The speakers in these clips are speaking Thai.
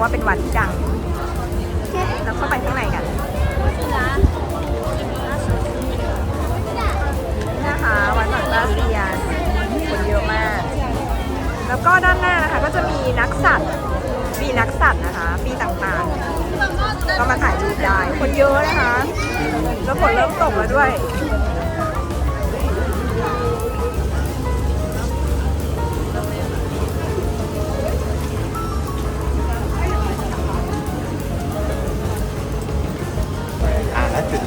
ว่าเป็นวัดที่ดังแล้วเข้าไปข้างในกันนี่นะคะวัดหลังตาเซียนคนเยอะมาก แล้วก็ด้านหน้านะคะก็จะมีนักสัตว์มีนักสัตว์นะคะ ปีต่างๆ ก็มาถ่ายรูปได้ คนเยอะนะคะ แล้วฝนเริ่มตกแล้วด้วย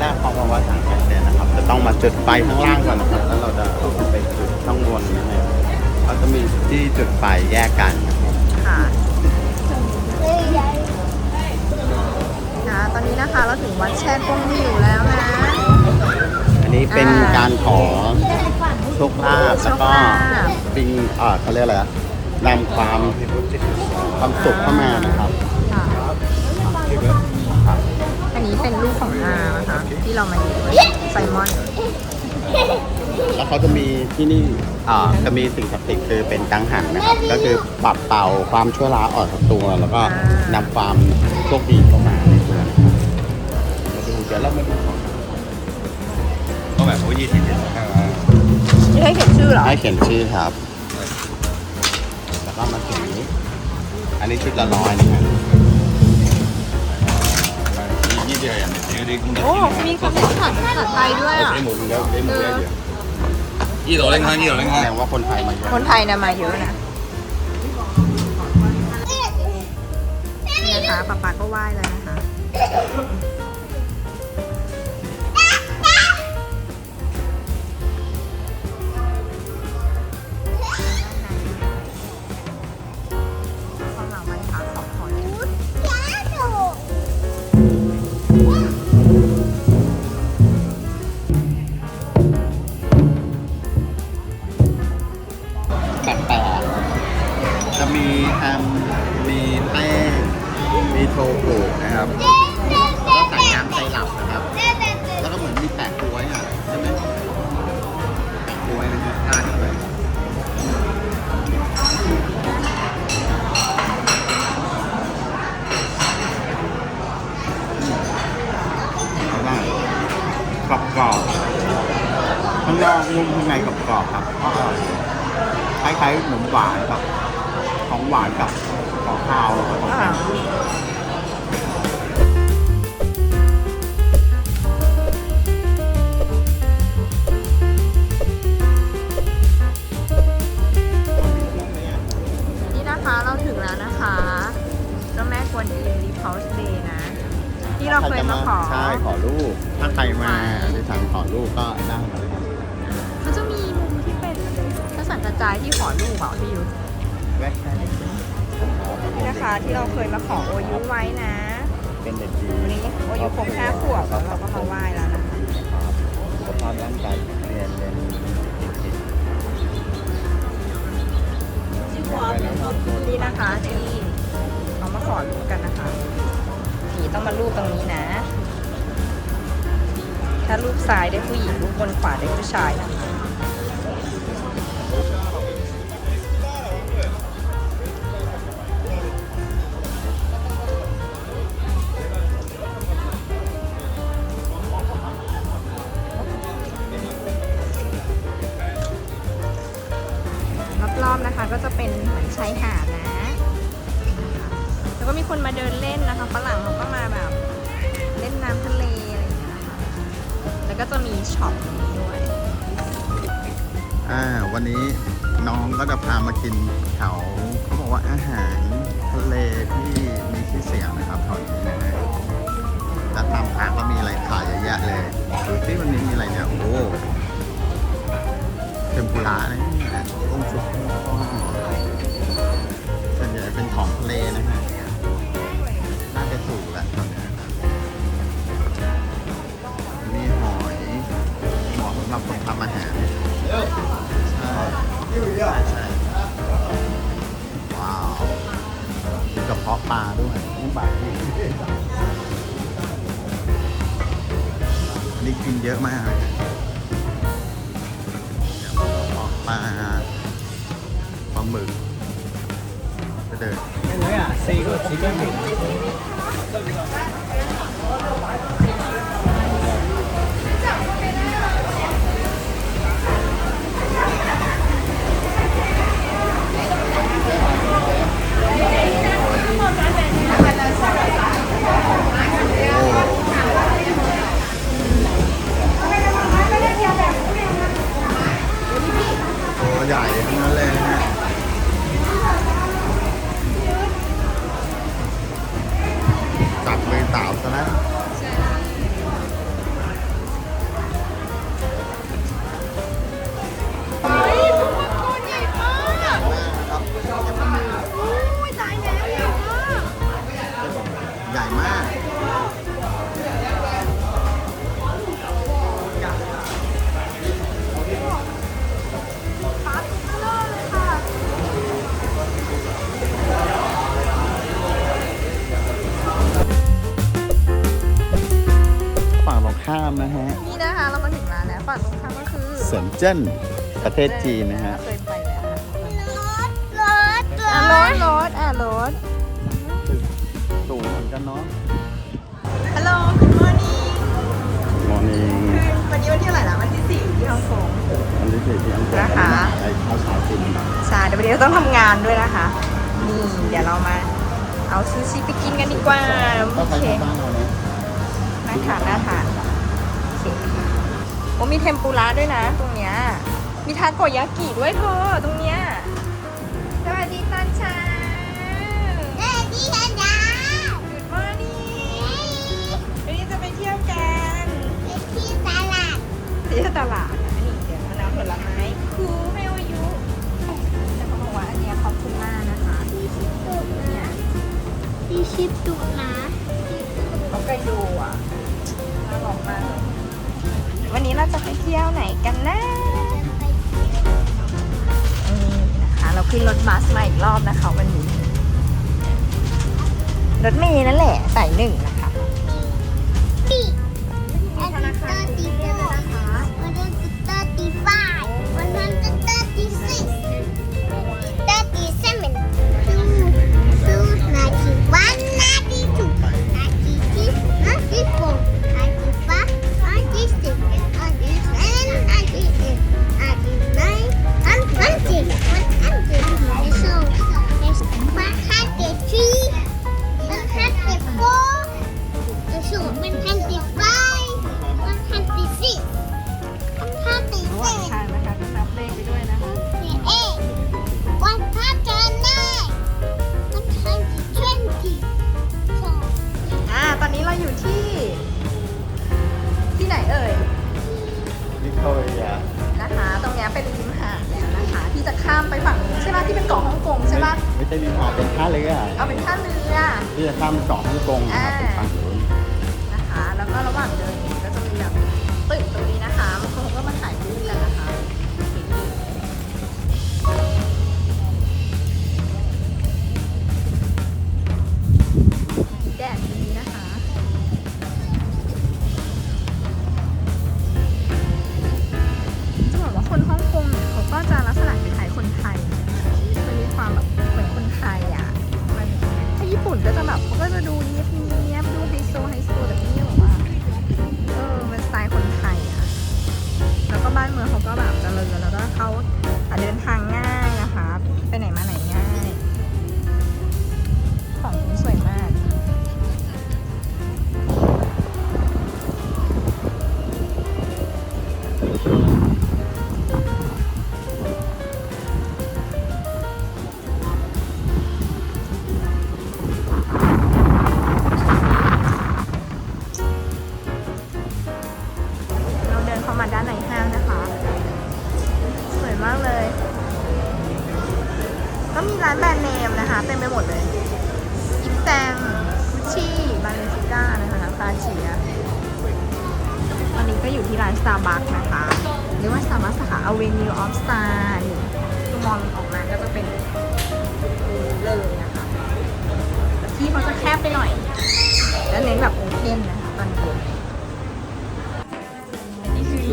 และจุดแรกของวัดสังเกตเนี่ยนะครับ จะต้องมาจุดไฟข้างล่างก่อนนะครับแล้วเราจะเอาไปจุดข้างบนนะครับเราจะมีที่จุดไฟแยกกันนะครับค่ะนะตอนนี้นะคะเราถึงวัดแช่กงมิวแล้วนะ อันนี้เป็นอ่าการขอโชคลาภโชแล้วคก็ลาภบิงอ่าเขาเรียกอะไรอะนำความความสุขเข้ามานะครับ เป็นลูกของอานะคะที่เรามาเห็นไซมอน แล้วเขาจะมีที่นี่อ่าจะมีสิ่งศักดิ์สิทธิ์คือเป็นกังหันนะครับ ก็คือปรับเป่าความชั่วร้ายออกจากตัว แล้วก็นำความโชคดีเข้ามาในตัวนะครับมาดูเดี๋ยวเรามาดูของก็แบบโอ้ยี่สิบเจ็ดจะให้เขียนชื่อเหรอ ให้เขียนชื่อครับ แล้วก็มาเขียนนี้ อันนี้ชุดละร้อยนะครับ ยี่สิบเอ็ดเนี่ยดีคุณโอ้มีคำเป็นภาษาภาษาไทยด้วยอะได้หมดแล้วได้หมดแล้วยี่ต่อเล่นห้ายี่ต่อเล่นแสห้าดงว่าคนไทยมาเยอะคนไทยนะมาเยอะนะนี่นะคะป๊าป๊าก็ไหว้แล้วนะคะายที่ขอรูปเหรอพี่ยุทธแวะแค่นี้นี่นะคะที่เราเคยมาขอโอยุไว้นะเป็นเด็กดีวันนี้โอยุครบห้าขวบแล้วเราก็มาไหว้แล้วนะคะครับสุขภาพร่างกายแข็งแรงเรียนเก่งๆไปแล้วครับนี่นะคะที่เขามาขอรูปกันนะคะนี่ต้องมารูปตรงนี้นะ ถ้ารูปซ้ายได้ผู้หญิงรูปบนขวาได้ผู้ชายนะคะ แล้วก็มีคนมาเดินเล่นนะคะฝรั่งเขาก็มาแบบเล่นน้ำทะเลอะไรอย่างเงี้ยค่ะแล้วก็จะมีช็อปตรงนี้ด้วยอ่าวันนี้น้องก็จะพามากินแถวเขาบอกว่าอาหารทะเลที่มีชื่อเสียงนะครับแถวนี้นะฮะแล้วตามทางก็มีอะไรขายเยอะแยะเลยดูที่วันนี้มีอะไรเนี่ยโอ้โหเทมปุระนะเนี่ยต้มซุปส่วนใหญ่เป็นของทะเลนะฮะ รับคนทำอาหารใช่ใช่ใช่ว้าวมีกระเพาะปลาด้วยนี่บาทนี่อันนี้กินเยอะมากเลยเดี๋ยวกระเพาะปลาปลาหมึกจะเดินตัว ใหญ่ทั้งนั้นเลยนะฮะจับมือสาวซะแล้วใหญ่มาก ซินเจิ้นประเทศจีนนะฮะเคยไปแล้วรถรอะถรถรถอะรถสูงเหมือนกันเนาะฮัลโหล good morning มอนิ่งคือวันนี้วันที่เท่าไหร่ละวันที่สี่ที่ฮ่องกงวันที่สี่ที่อังกฤษนะคะ ไอ้ข้าวเช้าจีนใช่เดี๋ยววันนี้เราต้องทำงานด้วยนะคะ นี่เดี๋ยวเรามาเอาซูชิไปกินกันดีกว่าก็โอใช้เคข้าวบ้านเราเนี่ยน่าทานน่าทานโอเคโอ้มีเทมปุระด้วยนะ ตรงเนี้ย มีทาโกยากิด้วยเธอตรงเนี้ย สวัสดีตอนเช้าเด็กที่ฉันยา Good morning วันนี้จะไปเที่ยวกันเด็กที่ตลาดเที่ยวตลาดนะนี่เดี๋ยวมะนาวผลไม้ครูให้อายุแต่เขาบอกว่าอันเนี้ยขอบคุณมากนะคะเนี่ยที่ชิปตุนะเขาไปดูอะน่ารักมากเลย วันนี้เราจะไปเที่ยวไหนกันนะนี่นะคะเราขึ้นรถบัสมาอีกรอบนะคะวันนี้ รถเมย์นั่นแหละสายหนึ่งนะ ไปฝั่งนู้นใช่ไหมที่เป็นเกาะฮ่องกงใช่ปะไม่ใช่ริมหาดเป็นท่าเรือเอาเป็นท่าเรือที่จะข้ามเกาะฮ่องกงนะครับเป็นฝั่งนู้นนะคะ แล้วก็ระหว่างเดิน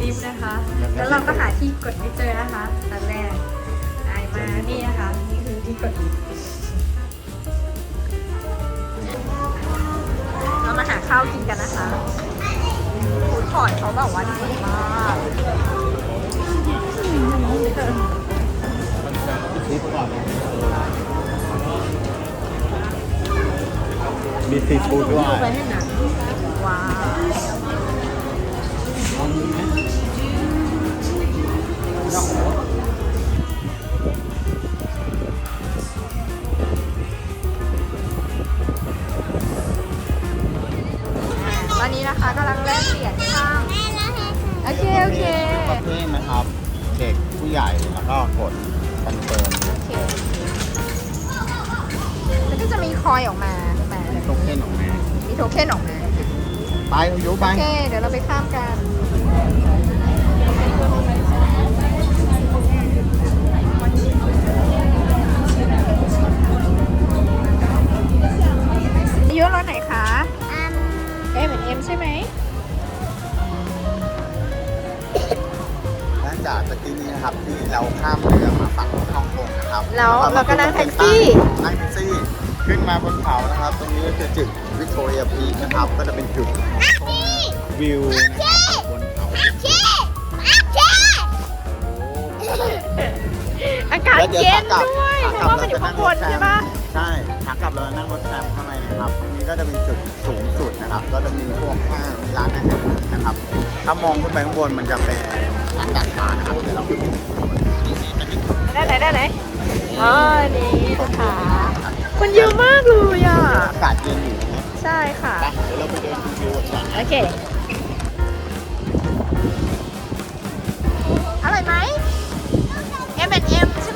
ลิฟต์นะคะ แล้วเราก็หาที่กดไม่เจอนะคะตอนแรกไอมานี่นะคะนี่คือที่กดลิฟเรามาหาข้าวกินกันนะคะฟูดคอร์ทเขาบอกว่าดีมากมีซีฟู้ดด้วยว้าว ตอนนี้นะคะกำลังแลกเหรียญข้ามโอเคโอเคประเภทนะครับ เด็กผู้ใหญ่แล้วก็กดคอนเฟิร์มโอเคแล้วก็จะมีคอยออกมามาโทเค็นออกมามีโทเค็นออกมา ไปคุณยุไป โอเค เดี๋ยวเราไปข้ามกัน คะอืมเอ็มเอ็มใช่ไหมหลังจากตะกี้นี้นะครับที่เราข้ามเรือมาฝั่งฮ่องกงนะครับแล้วเราก็นั่งแท็กซี่นั่งแท็กซี่ขึ้นมาบนเขานะครับ ตรงนี้ก็คือจุดวิกตอเรียพีคนะครับ ก็จะเป็นจุดชมวิวนะครับบนเขาเจ๊อาเจ๊อากาศแล้วดี๋วเย็นขากลับด้วยขเพกลัราะว่ามันอยู่ข้างบนใช่ปะใช่ขากลับเรานั่งรถแทรมข้างในนะครับตรงนี้ก็จะเป็นจุดสูงสุดนะครับ ก็จะมีพวกห้างมีร้านอาหารนะครับ ถ้ามองขึ้นไปข้างบนมันจะเป็นร้านดัดฟ้านะครับเดี๋ยวเราไปดูได้ไหนได้ไหนอ๋อนี่ค่ะคนเยอะมากเลยอะอากาศเย็นอยู่นะใช่ค่ะไปเดี๋ยวเราไปเดินดูวิวกันก่อนโอเคอร่อยไหม M&M ใช่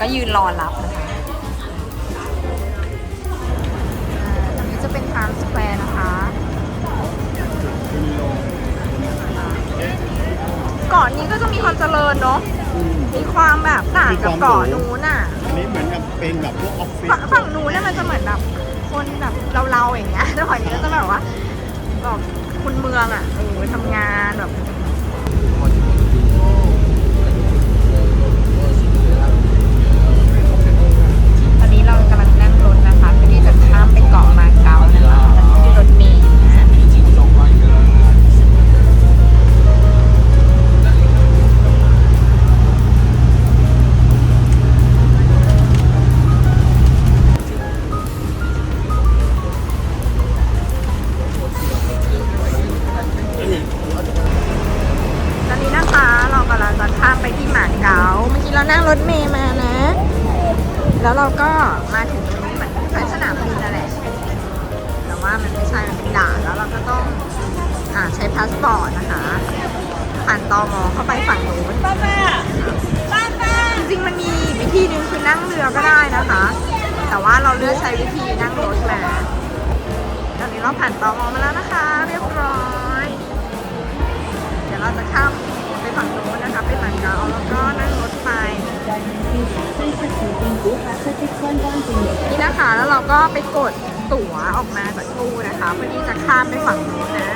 ก็ยืนรอรับนะคะอ่าตรงนี้จะเป็นทางสแควร์นะคะขึ้นลงเกาะนี้ก็จะมีความเจริญเนาะ มีความแบบต่างกับเกาะนู้นน่ะ อันนี้เหมือนกับเป็นแบบพวกออฟฟิศ ฝั่งฝั่งนู้นเนี่ยมันจะเหมือนแบบคนแบบเราๆอย่างเงี้ยแต่ฝั่งนี้ก็จะแบบว่าแบบคุณเมืองอะเออทำงานแบบ เกาะมาเก๊านะคะที่รถเมล์นะตอนนี้นะคะเรากำลังจะข้ามไปที่หมาเก๊าเมื่อกี้เรานั่งรถเมล์มานะ แล้วเราก็มาถึงตรงนี้เหมือนแถวสนาม มันไม่ใช่มันเป็นด่านแล้วเราก็ต้องอ่าใช้พาสปอร์ตนะคะ ผ่านตอมอเข้าไปฝั่งนู้นป้าป้าป้าป้าจริงๆมันมีวิธีหนึงคือนั่งเรือก็ได้นะคะ แต่ว่าเราเลือกใช้วิธีนั่งรถมาตอนนี้เราผ่านตอมอมาแล้วนะคะ เรียบร้อย เดี๋ยวเราจะข้ามไปฝั่งโน้นนะคะไปฝั่งเกาแล้วก็นั่งรถไฟนี่นะคะแล้วเราก็ไปกด ตั๋วออกมาจากตู้นะคะเพื่อที่จะข้ามไปฝั่งนู้นนะ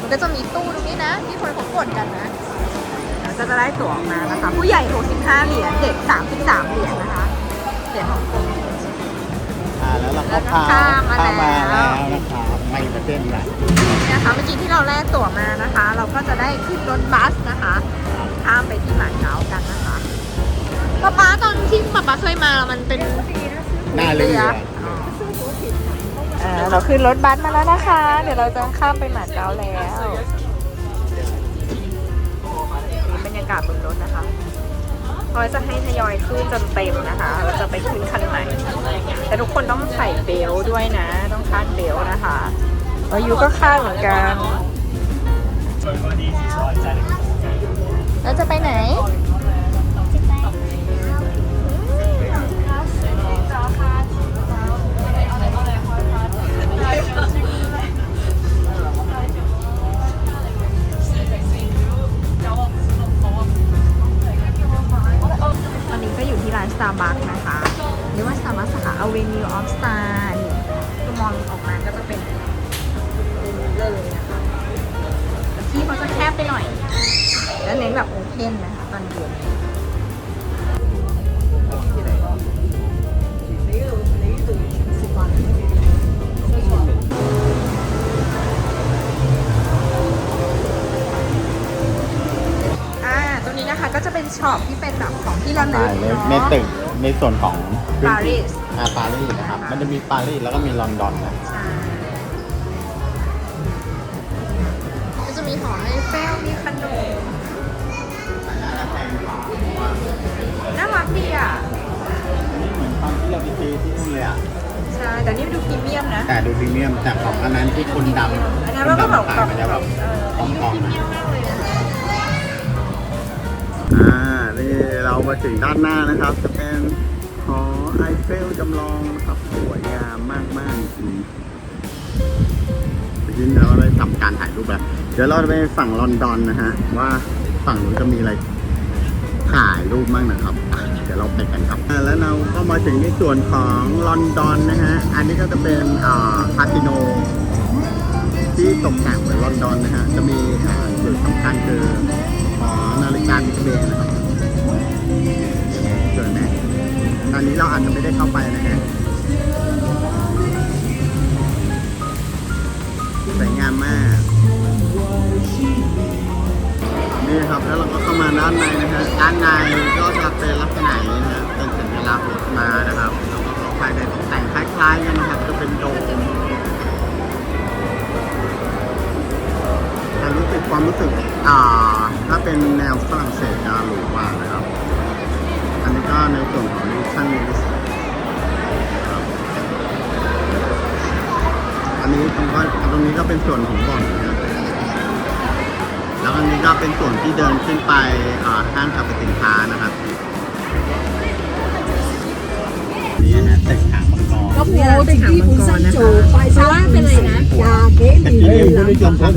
มันก็จะมีตู้ตรงนี้นะ ที่คนเขากดกันนะเราก็จะได้ตั๋วออกมานะคะ ผู้ใหญ่ 65 เหรียญเด็ก 33 เหรียญนะคะเหรียญของคนอ่าแล้วเราก็แล้วก็ข้ามข้ามมาข้ามมาแล้แล้ววนะครับไม่ประเทศไหนนี่นะคะเมื่อกี้ที่เราแลกตั๋วมานะคะ เราก็จะได้ขึ้นรถบัสนะคะข้ามไปที่หมาเก๊ากันนะคะป๊าป๊าตอนที่ป๊าป๊าเคยมา มันเป็นหน้าเรือ อ่าเราขึ้นรถบัสมาแล้วนะคะ เดี๋ยวเราจะข้ามไปหมาเก๊าแล้วนี่บรรยากาศบนรถนะคะเขาจะให้ทยอยขึ้นจนเต็มนะคะเราจะไปขึ้นคันไหน แต่ทุกคนต้องใส่เบลต์ด้วยนะ ต้องคาดเบลต์นะคะอายุก็คาดเหมือนกันแล้วจะไปไหน ส่วนของปารีสอ่าปารีสนะครับ มันจะมีปารีสแล้วก็มีลอนดอนนะใช่ก็จะมีหอไอเฟลมีขนมน่ารักดีอะเหมือนตอนที่เราไปซื้อที่นู่นเลยอะใช่แต่นี่ดูพรีเมียมนะ แต่ดูพรีเมียมแต่ของอันนั้นที่คนดำอันนั้นคมันนก็แบบดำขายมันจะแบบเออทอันนี้องดูๆพรีนะเมียมมากเลยนะอ่านี่เรามาถึงด้านหน้านะครับ จะเป็นหอ ไอเฟลจำลองนะครับสวยงามมากมากจริงทีนี้เราได้ทำการถ่ายรูปแล้ว เดี๋ยวเราจะไปฝั่งลอนดอนนะฮะ ว่าฝั่งนู้นจะมีอะไรถ่ายรูปบ้างนะครับ เดี๋ยวเราไปกันครับ แล้วเราก็มาถึงในส่วนของลอนดอนนะฮะ อันนี้ก็จะเป็นอ่าคาสิโน ที่ตกแต่งเหมือนลอนดอนนะฮะ จะมีจุดสำคัญคือหอนาฬิกาบิ๊กเบนนะครับเจอไหม ตอนนี้เราอาจจะไม่ได้เข้าไปนะฮะสวยงามมาก นี่ครับแล้วเราก็เข้ามาด้านในนะฮะด้านในก็จะเป็นลักษณะนี้นะฮะเป็นสัญลักษณ์รถมานะครับแล้วก็ภายในตกแต่งคล้ายๆกันนะครับจะเป็นโดมแต่รู้สึกความรู้สึกอ่าถ้าเป็นแนวฝรั่งเศสจะหรูกว่านะครับ อันนี้ก็ในส่วนของ ข้างนี้อันนี้ตรงนี้ก็เป็นส่วนของบ่อนนะครับแล้วอันนี้ก็เป็นส่วนที่เดินขึ้นไปห้างสรรพสินค้านะครับนี่ฮะตึกหางมังกรก็ปูตึงที่ปูสันจูไปซะว่าเป็นอะไรนะยาเด็กดีเลยลำตัวมัน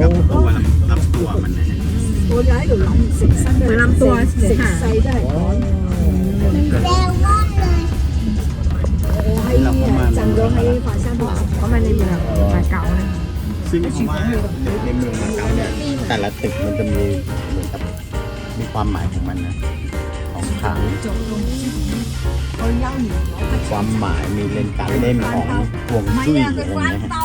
กับตัวลำตัวมันนะฮะตัวย้ายหรือลำสิกสั้นเลยลำตัวสิกไซได้ จำลองให้ฟาชั่นบอเข้ามาในเมืองมาเก่านะยในเมืองเก๊าเนี่ยแต่ละตึกมันจะมีเหมือนกับมีความหมายของมันนะของทางความหมายมีเล่นการเล่นของห่วงจุ้ยอะไรเงี้ย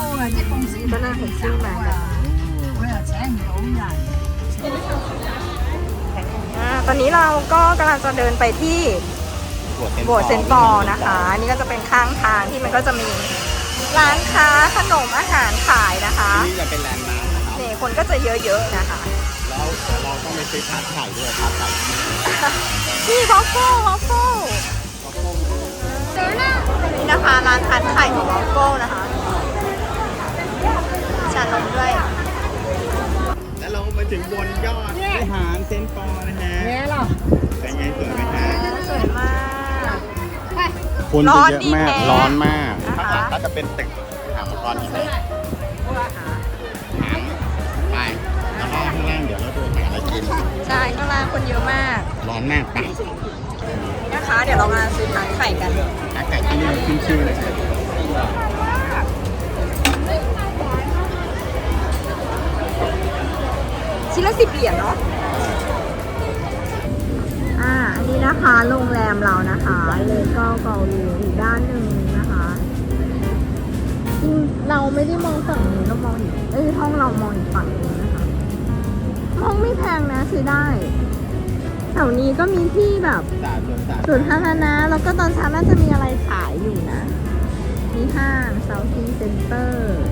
ตอนนี้เราก็กำลังจะเดินไปที่ โบสถ์เซนต์ปอลนะคะ อันนี่ก็จะเป็นข้างทางที่มันก็จะมีร้านค้าขนมอาหารขายนะคะนี่จะเป็นแลนด์มาร์คนะครับนี่คนก็จะเยอะๆนะคะ แล้วเราต้องไปซื้อทาร์ตไข่ด้วยทาร์ตไข่นี่วอฟเฟิลวอฟเฟิลนี่นะคะร้านทานไข่ของวอฟเฟิลนะคะชานมด้วย แล้วเรามาถึงบนยอดวิหารเซนต์ปอนะฮะเนี่ยหรอเป็นไงสวยไหมฮะสวยมาก คนร้จะอนเยอะดีมากแท้ร้อนมากนะคะข้างหลังก็จะเป็นตึกถามร้อนอีกไหมถามไปแล้วก็ข้างล่างเดี๋ยวเราดูหาอะไรกิน ใช่ข้างล่างคนเยอะมาก ร้อนมากไปนี่นะคะ เดี๋ยวเรามาซื้อทานไข่กันอากาศที่นี่ขึ้นชื่อเลยครับชิ้นละสิบเหรียญเนาะ อ่าอันนี้นะคะโรงแรมเรานะคะเลโก้เกาหลีอีกด้านหนึ่งนะคะจริงเราไม่ได้มองฝั่งนี้เรามองอีกเอ้ยห้องเรามองอีกฝั่งนึงนะคะห้องไม่แพงนะซื้อได้แถวนี้ก็มีที่แบบสาธุสาธุส่วนย์สาธารณะแล้วก็ตอนเช้าน่าจะมีอะไรขายอยู่นะมีห้างเซาทีเซ็นเตอร์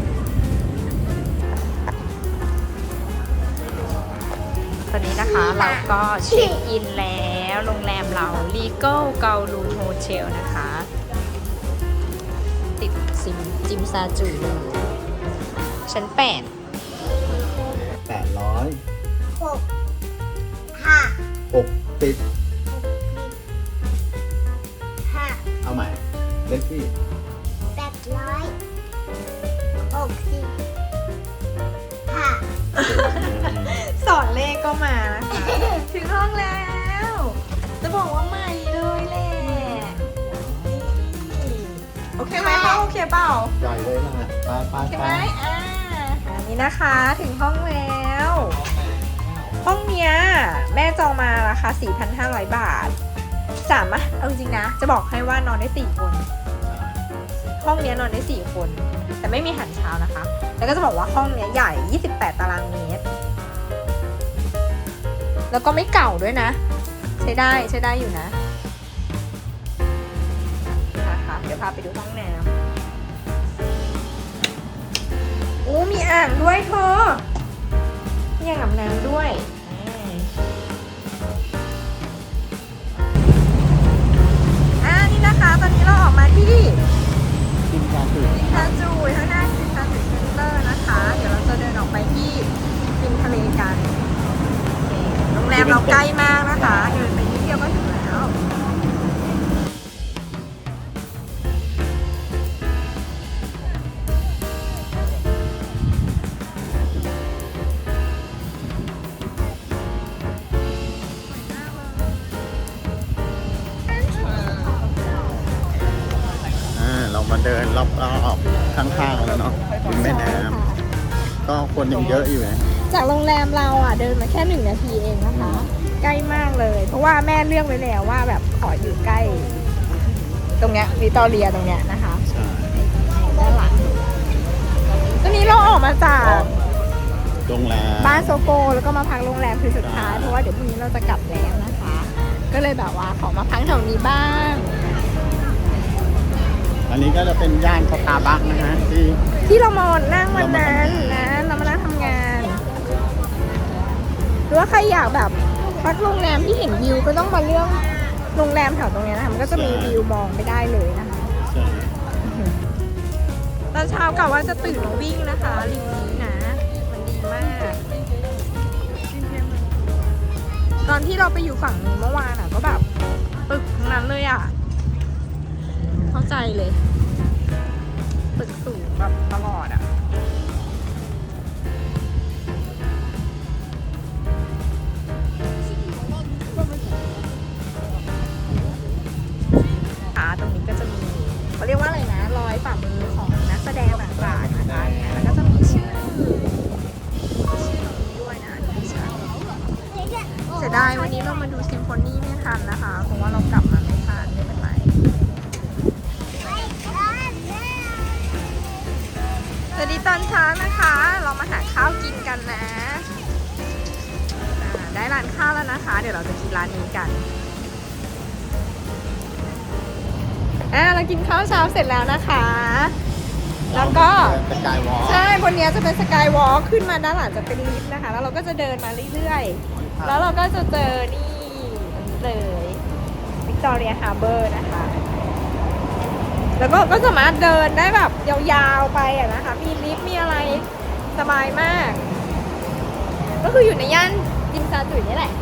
ตอนนี้นะคะเราก็เช็คอิน แล้วโรงแรมเรา Legal g a o l u n Hotel นะคะ ติดซิมจิมซาจุยเลยชั้นแปดแปดร้อยหกห้าหกสิบห้าเอาใหม่เลขที่แปดร้อยหกสิบห้าสอนเลขก็มานะคะ ถึงห้องแล้วจะ บอกว่าใหม่เลยแหละนี่โอเคไหมพ่อโอเคเปล่า ใหญ่เลยนะฮะไปไปใช่ไปไหมอ่าอันนี้นะคะถึงห้องแล้ว ห้องเนี้ยแม่จองมาราคา 4,500 บาท สามารถเอาจริงๆนะ จะบอกให้ว่านอนได้ 4 คน ห้องเนี้ยนอนได้ 4 คน แต่ไม่มีอาหันเช้านะคะ แล้วก็จะบอกว่าห้องเนี้ยใหญ่ 28 ตารางเมตร แล้วก็ไม่เก่าด้วยนะใช้ได้ใช้ได้อยู่นะนะคะเดี๋ยวพาไปดูห้องน้ำโอ้มีอ่างด้วยเธอมีอ่างอาบน้ำด้วย ไว้แล้วว่าแบบขออยู่ใกล้ ตรงเนี้ยวิตอเรียตรงเนี้ยนะคะใช่ด้านหลังตอนนี้เราออกมาจากโรงแรมบ้านโซโกแล้วก็มาพักโรงแรมคือสุดท้ายใช่เพราะว่าเดี๋ยวพรุ่งนี้เราจะกลับแล้วนะคะ ก็เลยแบบว่าขอมาพักแถวนี้บ้างอันนี้ก็จะเป็นย่านสตาร์บัคนะฮะที่ที่เรามานั่งวันนั้นนะเรามานั่งทำงาน หรือว่าใครอยากแบบ พักโรงแรมที่เห็นวิวก็ต้องมาเลือกโรงแรมแถวตรงเนี้ยนะคะมันก็จะมีวิวมองไปได้เลยนะคะ ใช่ตอนเช้ากะว่าจะตื่นมาวิ่งนะคะริมนี้นะ มันดีมาก ตอนที่เราไปอยู่ฝั่งนู้นเมื่อวานอะ ก็แบบตึกทั้งนั้นเลยอะ เข้าใจเลยตึกสูงแบบตลอดอะากินข้าวเช้าเสร็จแล้วนะคะ แล้วก็สกายวอล์กใช่บนเนี้ยจะเป็นสกายวอล์คขึ้นมาด้านหลังจะเป็นลิฟต์นะคะ แล้วเราก็จะเดินมาเรื่อยๆ แล้วเราก็จะเจอนี่อันนี้เลยวิกตอเรียฮาร์เบอร์นะคะ แล้วก็ก็สามารถเดินได้แบบยาวๆไปอะนะคะ มีลิฟต์มีอะไรสบายมาก ก็คืออยู่ในย่านจิมซาจุยนี่แหละ